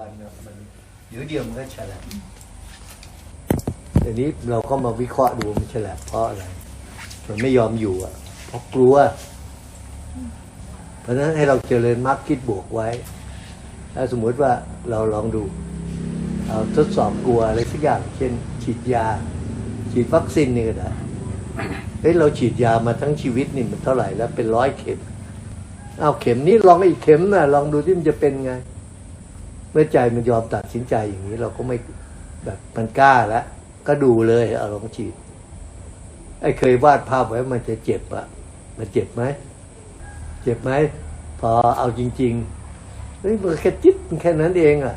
บันเนี่ยมันเดี๋ยวเดียวมันก็ฉลับเดี๋ยวนี้เราก็มาวิเคราะห์ดูมันฉลับเพราะอะไร มันไม่ยอมอยู่อะ เพราะกลัว เพราะฉะนั้นให้เราเจริญมรรคคิดบวกไว้ ถ้าสมมุติว่าเราลองดู เอาทดสอบกลัวอะไรสักอย่าง เช่น ฉีดยา ฉีดวัคซีนนี่ก็ได้เฮ้ยเราฉีดยามาทั้งชีวิตนี่มันเท่าไหร่แล้วเป็นร้อยเข็ม เอาเข็มนี้ลองอีกเข็มนะลองดูที่มันจะเป็นไง เมื่อใจมันยอมตัดสินใจอย่างนี้ เราก็ไม่แบบมันกล้าแล้วก็ดูเลยเอาลองฉีดไอ้เคยวาดภาพไว้มันจะเจ็บอะมันเจ็บไหมเจ็บไหมพอเอาจริงๆเฮ้ยมันแค่จิ๊บมันแค่นั้นเองอะ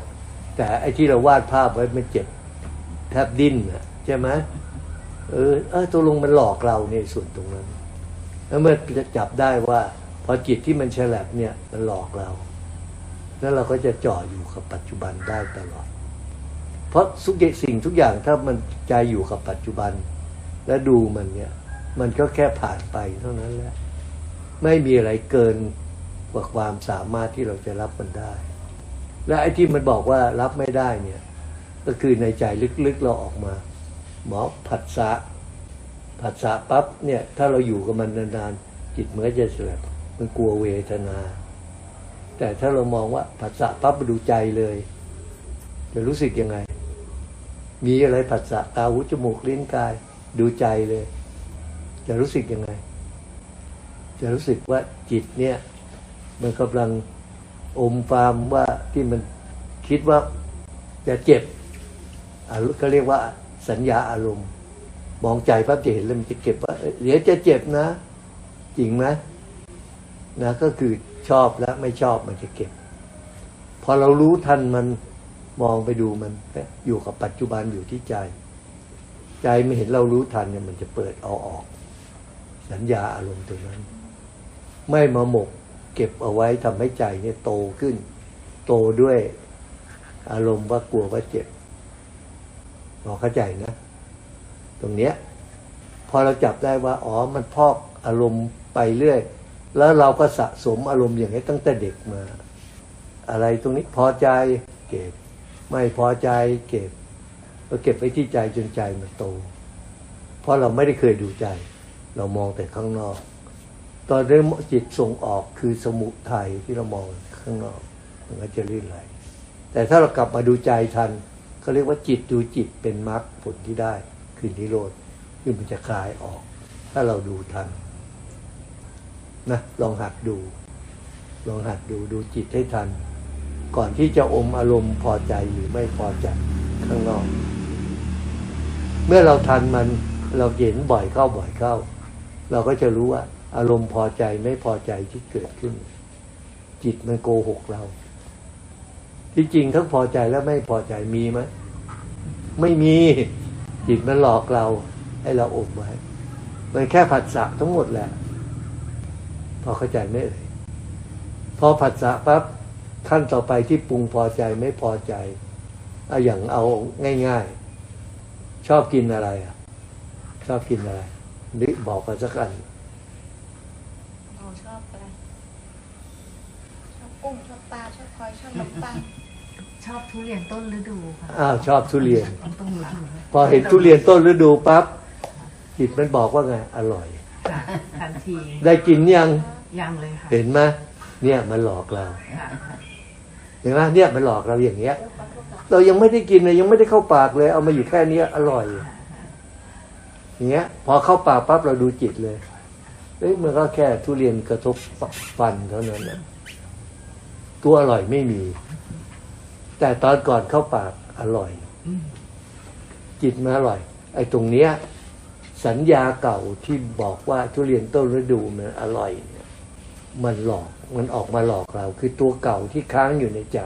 แต่ไอ้ที่เราวาดภาพไว้มันเจ็บแทบดิ้นอะใช่ไหมเออเออตัวลงมันหลอกเราในส่วนตรงนั้น แล้วเมื่อจะจับได้ว่า พอจิตที่มันฉลับเนี่ย มันหลอกเรา แล้วเราก็จะจ่ออยู่กับปัจจุบันได้ตลอด เพราะทุกอย่สิ่งทุกอย่างถ้ามันใจอยู่กับปัจจุบัน และดูมันเนี่ย มันก็แค่ผ่านไปเท่านั้นแหละ ไม่มีอะไรเกินกว่าความสามารถที่เราจะรับมันได้ และไอ้ที่มันบอกว่ารับไม่ได้เนี่ย ก็คือในใจลึกๆเราออกมา หมอผัสสะผัสสะปั๊บเนี่ย ถ้าเราอยู่กับมันนานๆจิตเหมันจะสลับมันกลัวเวทนา แต่ถ้าเรามองว่าผัสสะปั๊บมาดูใจเลย จะรู้สึกยังไง มีอะไรผัสสะตาหูจมูกลิ้นกาย ดูใจเลย จะรู้สึกยังไง จะรู้สึกว่าจิตเนี่ย มันกำลังอมฟามว่าที่มันคิดว่าจะเจ็บอะก็เรียกว่าสัญญาอารมณ์ มองใจปั๊บจะเห็นแล้วมันจะเก็บว่าเอ้ยเดี๋ยวจะเจ็บนะ จริงไหมนะก็คือ ชอบและไม่ชอบมันจะเก็บ พอเรารู้ทันมันมองไปดูมันอยู่กับปัจจุบันอยู่ที่ใจ ใจไม่เห็นเรารู้ทันเนี่ยมันจะเปิดเอาออก สัญญาอารมณ์ตรงนั้น ไม่มาหมกเก็บเอาไว้ทำให้ใจเนี่ยโตขึ้น โตด้วยอารมณ์ว่ากลัวว่าเจ็บพอเข้าใจนะ ตรงเนี้ย พอเราจับได้ว่า อ๋อ มันพอกอารมณ์ไปเรื่อย แล้วเราก็สะสมอารมณ์อย่างนี้ตั้งแต่เด็กมา อะไรตรงนี้พอใจเก็บ ไม่พอใจเก็บก็เก็บไว้ที่ใจจนใจมันโต เพราะเราไม่ได้เคยดูใจ เรามองแต่ข้างนอก ตอนนี้จิตส่งออกคือสมุทัยที่เรามองข้างนอก มันก็จะลื่นไหลแต่ถ้าเรากลับมาดูใจทันเขาเรียกว่าจิตดูจิตเป็นมรรคผลที่ได้ คือนิโรธคือมันจะคลายออก ถ้าเราดูทัน นะลองหัดดู ลองหัดดูดูจิตให้ทัน ก่อนที่จะอมอารมณ์พอใจหรือไม่พอใจข้างนอก เมื่อเราทันมันเราเห็นบ่อยเข้าบ่อยเข้า เราก็จะรู้ว่า อารมณ์พอใจไม่พอใจที่เกิดขึ้น จิตมันโกหกเรา ที่จริงทั้งพอใจและไม่พอใจมีไหมไม่มีจิตมันหลอกเรา ให้เราอมไว้มันแค่ผัสสะทั้งหมดแหละ พอเข้าใจไหมเอ่ยพอผัสสะปั๊บขั้นต่อไปที่ปรุงพอใจไม่พอใจเอาอย่างเอาง่าย ๆ ชอบกินอะไรอะ ชอบกินอะไรนึกบอกกันสักอันเราชอบอะไรชอบกุ้งชอบปลาชอบหอยชอบขนมปังชอบทุเรียนต้นฤดูค่ะอ้าวชอบทุเรียนต้นฤดูพอเห็นทุเรียนต้นฤดูปั๊บจิตมันบอกว่าไง อร่อยค่ะทันทีได้กินยัง ยังเลยค่ะ เห็นไหมเนี่ยมันหลอกเราค่ะเห็นไหมเนี่ยมันหลอกเราอย่างเงี้ย เรายังไม่ได้กินเลยยังไม่ได้เข้าปากเลย เอามาอยู่แค่เนี้ยอร่อยอย่างเงี้ย พอเข้าปากปั๊บเราดูจิตเลยเอ้ยมันก็แค่ทุเรียนกระทบฟันเท่านั้นนะตัวอร่อยไม่มี แต่ตอนก่อนเข้าปากอร่อยอืมจิตมันอร่อย ไอ้ตรงเนี้ย สัญญาเก่าที่บอกว่าทุเรียนต้นฤดูมันอร่อยเนี่ย มันหลอก มันออกมาหลอกเรา คือตัวเก่าที่ค้างอยู่ในใจ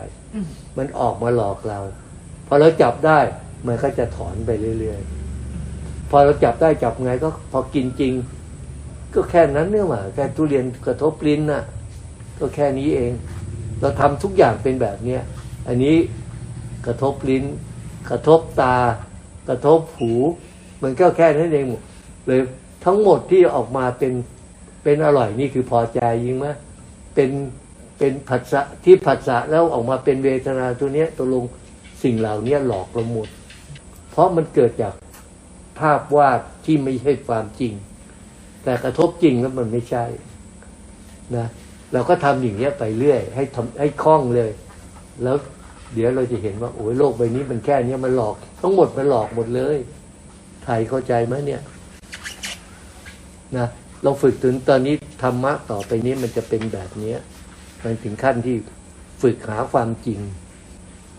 มันออกมาหลอกเรา พอเราจับได้ มันก็จะถอนไปเรื่อยๆ พอเราจับได้จับไงก็พอกินจริง ก็แค่นั้นเนี่ยหว่าแค่ทุเรียนกระทบลิ้นน่ะ ก็แค่นี้เอง เราทำทุกอย่างเป็นแบบเนี้ยอันนี้กระทบลิ้น กระทบตา กระทบหู มันก็แค่นั้นเองเลยทั้งหมดที่ออกมาเป็น เป็นอร่อยนี่คือพอใจยิงไหมเป็นเป็นผัสสะที่ผัสสะแล้วออกมาเป็นเวทนาตัวเนี้ยตกลงสิ่งเหล่านี้หลอกเราหมด เพราะมันเกิดจากภาพวาดที่ไม่ใช่ความจริง แต่กระทบจริงแล้วมันไม่ใช่นะเราก็ทำอย่างเงี้ยไปเรื่อย ให้ทำให้คล่องเลย แล้วเดี๋ยวเราจะเห็นว่าโอ้ยโลกใบนี้มันแค่เนี้ยมันหลอก ทั้งหมดมันหลอกหมดเลยไทยเข้าใจไหมเนี่ย นะ เราฝึกถึงตอนนี้ธรรมะต่อไปนี้มันจะเป็นแบบเนี้ยมันถึงขั้นที่ฝึกหาความจริง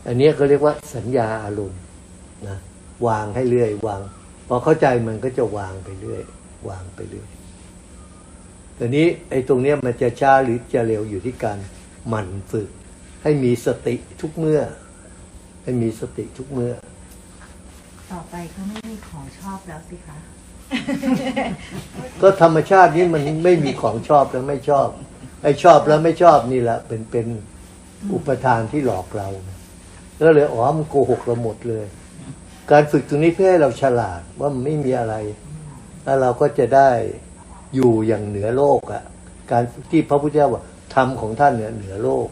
อันนี้ยก็เรียกว่าสัญญาอารมณ์นะวางให้เรื่อยวาง พอเข้าใจมันก็จะวางไปเรื่อย วางไปเรื่อยแต่นี้ไอ้ตรงเนี้ยมันจะช้าหรือจะเร็วอยู่ที่การหมั่นฝึก ให้มีสติทุกเมื่อ ให้มีสติทุกเมื่อ ต่อไปก็ไม่มีของชอบแล้วสิคะ ก็ธรรมชาตินี้มันไม่มีของชอบและไม่ชอบ ไอ้ชอบแล้วไม่ชอบนี่แหละเป็นเป็นอุปทานที่หลอกเราแล้วเลยอ๋อมันโกหกเราหมดเลย การฝึกตรงนี้เพื่อให้เราฉลาดว่ามันไม่มีอะไร แล้วเราก็จะได้อยู่อย่างเหนือโลกอะ่ะ การที่พระพุทธเจ้าว่าธรรมของท่านเนี่ยเหนือโลก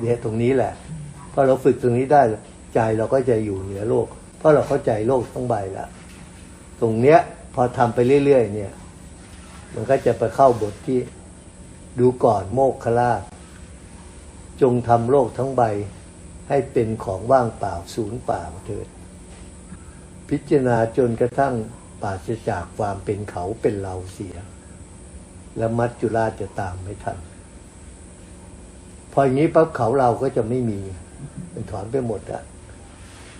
เนี่ยตรงนี้แหละพอเราฝึกตรงนี้ได้ใจเราก็จะอยู่เหนือโลก เพราะเราเข้าใจโลกทั้งใบแล้ว ตรงเนี้ยพอทำไปเรื่อย ๆ เนี่ย มันก็จะไปเข้าบทที่ดูก่อนโมกขลาชจงทำโลกทั้งใบให้เป็นของว่างเปล่าศูนย์เปล่าเถิด พิจารณาจนกระทั่งปราศจากความเป็นเขาเป็นเราเสีย แล้วมัจจุราชจะตามไม่ทัน พออย่างนี้ปั๊บเขาเราก็จะไม่มี มันถอนไปหมดอะ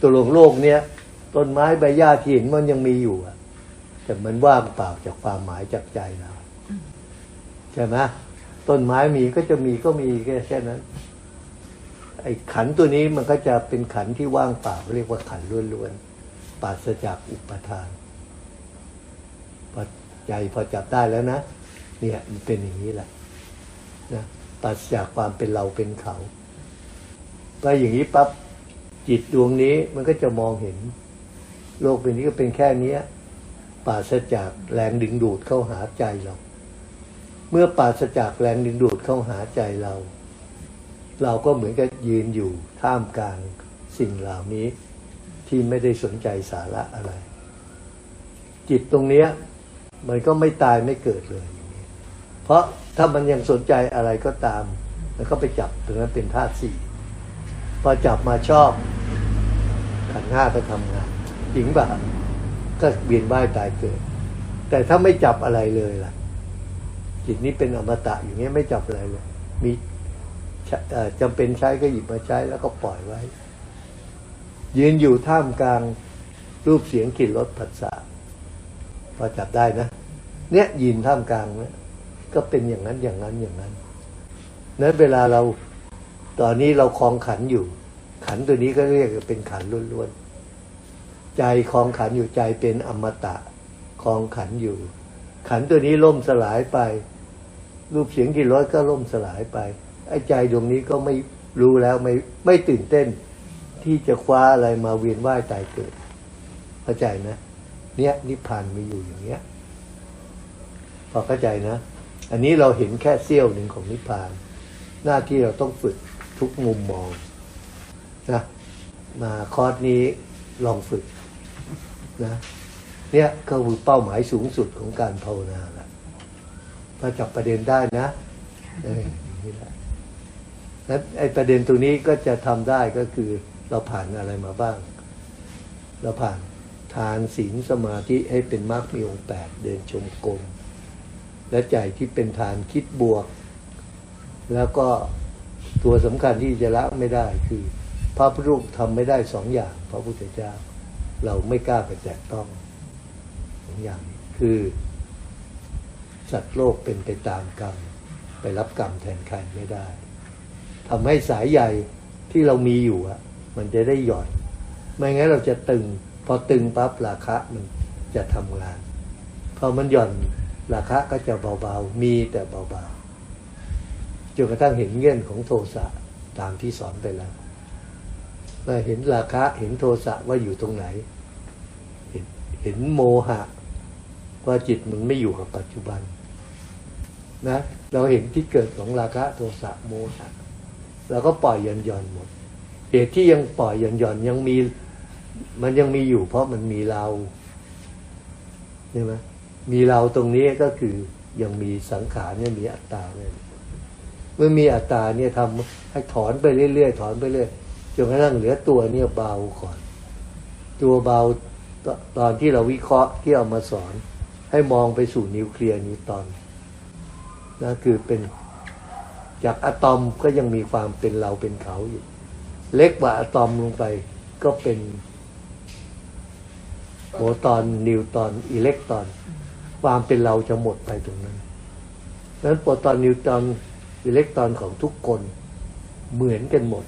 ตัวลงโลกเนี้ย ต้นไม้ใบหญ้าที่เห็นมันยังมีอยู่อะแต่มันว่างเปล่าจากความหมายจากใจเราใช่ไหมต้นไม้มีก็จะมีก็มีแค่แค่นั้น ไอ้ขันตัวนี้มันก็จะเป็นขันที่ว่างเปล่าเรียกว่าขันล้วนๆปราศจากอุปทานพอใจพอจับได้แล้วนะเนี่ยมันเป็นอย่างนี้แหละนะปราศจากความเป็นเราเป็นเขาพออย่างนี้ปั๊บจิตดวงนี้มันก็จะมองเห็น โลกเป็นนี้ก็เป็นแค่นี้ปราศจากแรงดึงดูดเข้าหาใจเรา เมื่อปราศจากแรงดึงดูดเข้าหาใจเรา เราก็เหมือนกับยืนอยู่ท่ามกลางสิ่งเหล่านี้ที่ไม่ได้สนใจสาระอะไร จิตตรงเนี้ย มันก็ไม่ตายไม่เกิดเลย เพราะถ้ามันยังสนใจอะไรก็ตาม มันก็ไปจับตรงนั้นเป็นธาตุสี่พอจับมาชอบขันห้าก็ทำงาน จริงป่ะก็เวียนว่ายตายเกิด แต่ถ้าไม่จับอะไรเลยล่ะ จิตนี้เป็นอมตะอย่างเงี้ยไม่จับอะไรเลย มีใช้เอ่อจำเป็นใช้ก็หยิบมาใช้แล้วก็ปล่อยไว้ ยืนอยู่ท่ามกลางรูปเสียงกลิ่นรสผัสสะพอจับได้นะเนี่ยยืนท่ามกลางเนี่ยก็เป็นอย่างนั้นอย่างนั้นอย่างนั้นนั้นเวลาเราตอนนี้เราคลองขันอยู่ ขันตัวนี้ก็เรียกเป็นขันล้วนๆ ใจคลองขันอยู่ใจเป็นอมตะคลองขันอยู่ ขันตัวนี้ล่มสลายไป รูปเสียงกลิ่นรสก็ล่มสลายไปไอ้ใจดวงนี้ก็ไม่รู้แล้วไม่ไม่ตื่นเต้น ที่จะคว้าอะไรมาเวียนว่ายตายเกิดเข้าใจนะเนี่ยนิพพานมีอยู่อย่างเงี้ยพอเข้าใจนะ อันนี้เราเห็นแค่เสี้ยวหนึ่งของนิพพาน หน้าที่เราต้องฝึกทุกมุมมองนะมาคอร์สนี้ลองฝึก นะเนี่ยก็คือเป้าหมายสูงสุดของการภาวนาละถ้าจับประเด็นได้นะเออนี่แหละแล้วไอ้ประเด็นตรงนี้ก็จะทำได้ก็คือเราผ่านอะไรมาบ้าง เราผ่านทานศีลสมาธิให้เป็นมรรคมีองค์แปดเดินชมกลม และใจที่เป็นทานคิดบวก แล้วก็ตัวสำคัญที่จะละไม่ได้คือ พระพุทธรูปทำไม่ได้สองอย่าง พระพุทธเจ้า เราไม่กล้าไปแตะต้ององอย่างคือ สัตว์โลกเป็นไปตามกรรม ไปรับกรรมแทนใครไม่ได้ทำให้สายใหญ่ที่เรามีอยู่อะมันจะได้หย่อน ไม่งั้นเราจะตึง พอตึงปั๊บราคะมันจะทำงาน พอมันหย่อนราคะก็จะเบาๆ มีแต่เบาๆจนกระทั่งเห็นเงื่อนของโทสะตามที่สอนไปแล้ว เมื่อเห็นราคะเห็นโทสะว่าอยู่ตรงไหน เห็นเห็นโมหะ ว่าจิตมันไม่อยู่กับปัจจุบันนะเราเห็นที่เกิดของราคะโทสะโมหะเราก็ปล่อยหย่อนหย่อนหมด เหตุที่ยังปล่อยหย่อนหย่อนยังมี มันยังมีอยู่ เพราะมันมีเราใช่ไหมมีเราตรงนี้ก็คือยังมีสังขารเนี่ยมีอัตตาเนี่ยเมื่อมีอัตตาเนี่ยทำให้ถอนไปเรื่อยๆถอนไปเรื่อย จนกระทั่งเหลือตัวเนี่ยเบาก่อน ตัวเบาตอนที่เราวิเคราะห์ที่เอามาสอน ให้มองไปสู่นิวเคลียร์นิวตอนนะคือเป็นจากอะตอมก็ยังมีความเป็นเราเป็นเขาอยู่ เล็กกว่าอะตอมลงไปก็เป็นโปรตอนนิวตอนอิเล็กตรอน ความเป็นเราจะหมดไปตรงนั้นดังนั้นโปรตอนนิวตอนอิเล็กตรอนของทุกคนเหมือนกันหมด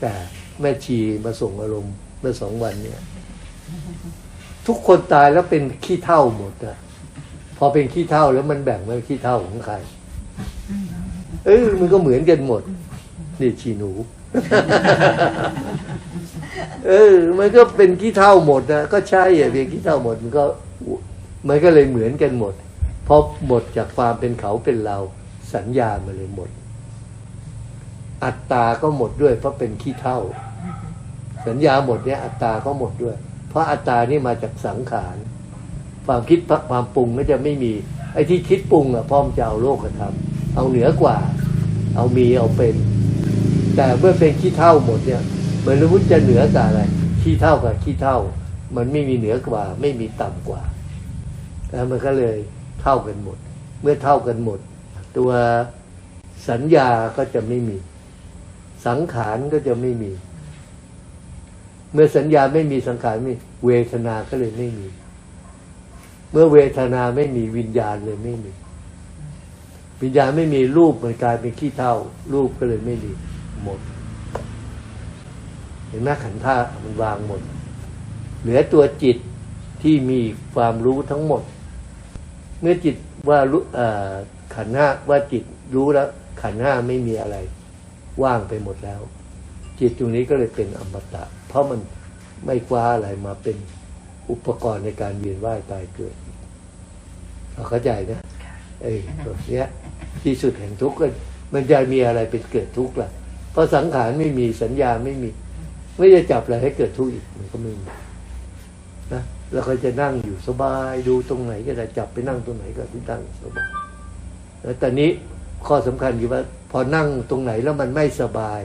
แต่แม่ชีมาส่งอารมณ์เมื่อสองวันเนี่ย ทุกคนตายแล้วเป็นขี้เท่าหมดอะพอเป็นขี้เท่าแล้วมันแบ่งว่าขี้เท่าของใคร เออมันก็เหมือนกันหมดนี่ชีหนู เออ มันก็เป็นขี้เท่าหมดนะก็ใช่อะเป็นขี้เท่าหมด มันก็ มันก็เลยเหมือนกันหมดพราะหมดจากความเป็นเขาเป็นเราสัญญามันเลยหมด อัตตาก็หมดด้วย เพราะเป็นขี้เท่า สัญญาหมดเนี่ยอัตตาก็หมดด้วย เพราะอัตตานี่มาจากสังขาร ความคิดความปรุงก็จะไม่มี ไอ้ที่คิดปรุงอะพ่อมจะเอาโลกกระทำเอาเหนือกว่า เอามีเอาเป็น แต่เมื่อเป็นขี้เท่าหมดเนี่ยมือนรู้จะเหนือกับอะไรขี้เท่ากับขี้เท่า มันไม่มีเหนือกว่า ไม่มีต่ำกว่าแล้วมันก็เลยเท่ากันหมด เมื่อเท่ากันหมด ตัวสัญญาก็จะไม่มี สังขารก็จะไม่มี เมื่อสัญญาไม่มีสังขารไม่มีเวทนาก็เลยไม่มี เมื่อเวทนาไม่มีวิญญาณเลยไม่มี วิญญาณไม่มีรูปมันกลายเป็นขี้เท่า รูปก็เลยไม่มีหมดเห็นไหมขันธ์ธาตุมันวางหมด เหลือตัวจิตที่มีความรู้ทั้งหมด เมื่อจิตว่ารู้ขันธ์ห้าว่าจิตรู้แล้วขันธ์ห้าไม่มีอะไร ว่างไปหมดแล้ว จิตตรงนี้ก็เลยเป็นอมตะ เพราะมันไม่คว้าอะไรมาเป็นอุปกรณ์ในการเวียนว่ายตายเกิดเราเข้าใจนะเอ้ยตัวเนี้ยที่สุดแห่งทุกข์ก็มันจะมีอะไรเป็นเกิดทุกข์ล่ะ เพราะสังขารไม่มีสัญญาไม่มี ไม่จะจับอะไรให้เกิดทุกข์อีกมันก็ไม่มีนะเราก็จะนั่งอยู่สบายดูตรงไหนก็ได้จับไปนั่งตรงไหนก็ที่ตั้งสบายแล้วตอนนี้ข้อสำคัญคือว่า พอนั่งตรงไหนแล้วมันไม่สบาย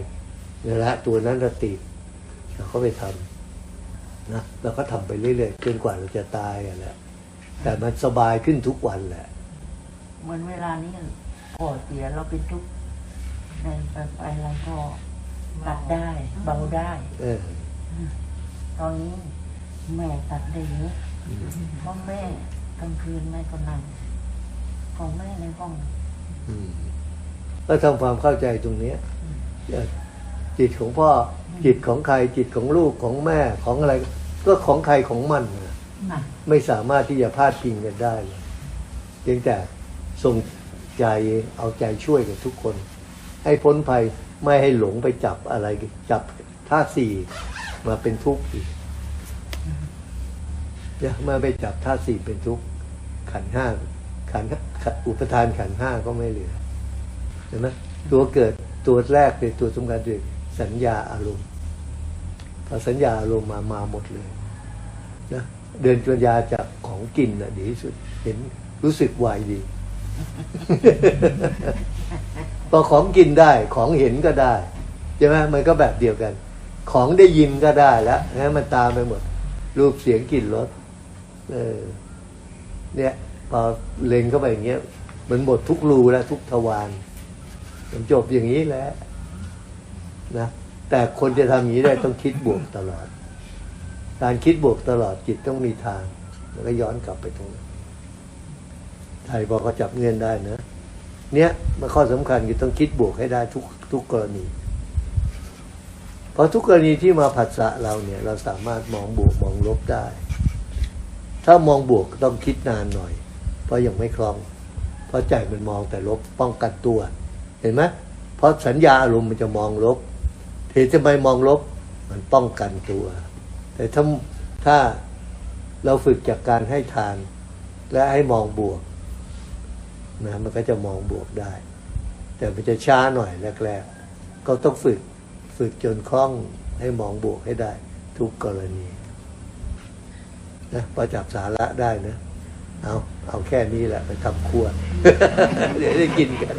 นี่แหละตัวนั้นเราติดเราก็ไปทำนะเราก็ทำไปเรื่อยๆจนกว่าเราจะตายอะแหละแต่มันสบายขึ้นทุกวันแหละเหมือนเวลานี้พ่อเสียเราเป็นทุกข์ในไปอะไรก็ตัดได้ เบาได้เออตอนนี้แม่ตัดได้เยอะเพราะแม่กลางคืนแม่ก็นั่งของแม่ในห้องอืม ก็ทำความเข้าใจตรงนี้จิตของพ่อจิตของใครจิตของลูกของแม่ของอะไร ก็ของใครของมันนะไม่สามารถที่จะพาดพิงกันได้เลยเพียงแต่ส่งใจเอาใจช่วยกันทุกคน ให้พ้นภัยไม่ให้หลงไปจับอะไร จับท่าสี่มาเป็นทุกข์อีกจะเมื่อไปจับท่าสี่เป็นทุกข์ขันห้าขันอุปทานขันห้าก็ไม่เหลือ ห็นไหมตัวเกิดตัวแรกเลยตัวสำคัญคือสัญญาอารมณ์พอสัญญาอารมณ์มามาหมดเลยนะเดินจนยาจากของกินน่ะดีที่สุด เห็นรู้สึกไวดีพอของกินได้ของเห็นก็ได้ใช่ไหมมันก็แบบเดียวกัน ของได้ยินก็ได้แล้วนะมันตามไปหมด รูปเสียงกลิ่นรสเออเนี่ยพอเล็งเข้าไปอย่างเงี้ยมันหมดทุกรูแล้วทุกทวาร มันจบอย่างนี้แหล้วนะแต่คนจะทำอย่างนี้ได้ต้องคิดบวกตลอด การคิดบวกตลอดจิตต้องมีทาง แล้วก็ย้อนกลับไปตรงนั้นไทยบอกก็จับเงินได้นะเนี้ยมันข้อสำคัญคือต้องคิดบวกให้ได้ทุกทุกกรณี เพราะทุกกรณีที่มาผัสสะเราเนี่ย เราสามารถมองบวกมองลบได้ ถ้ามองบวกต้องคิดนานหน่อย เพราะยังไม่คล่อง เพราะใจมันมองแต่ลบป้องกันตัว ห็นไหมเพราะสัญญาอารมณ์มันจะมองลบเหตุจะไมมองลบมันป้องกันตัว แต่ถ้าถ้าเราฝึกจากการให้ทาน และให้มองบวกนะมันก็จะมองบวกได้ แต่มันจะช้าหน่อยแรกๆก็ต้องฝึกฝึกจนคล่องให้มองบวกให้ได้ ทุกกรณีนะพอจับสาระได้นะ เอาเอาแค่นี้แหละไปทำครัว เดี๋ยวได้กินกัน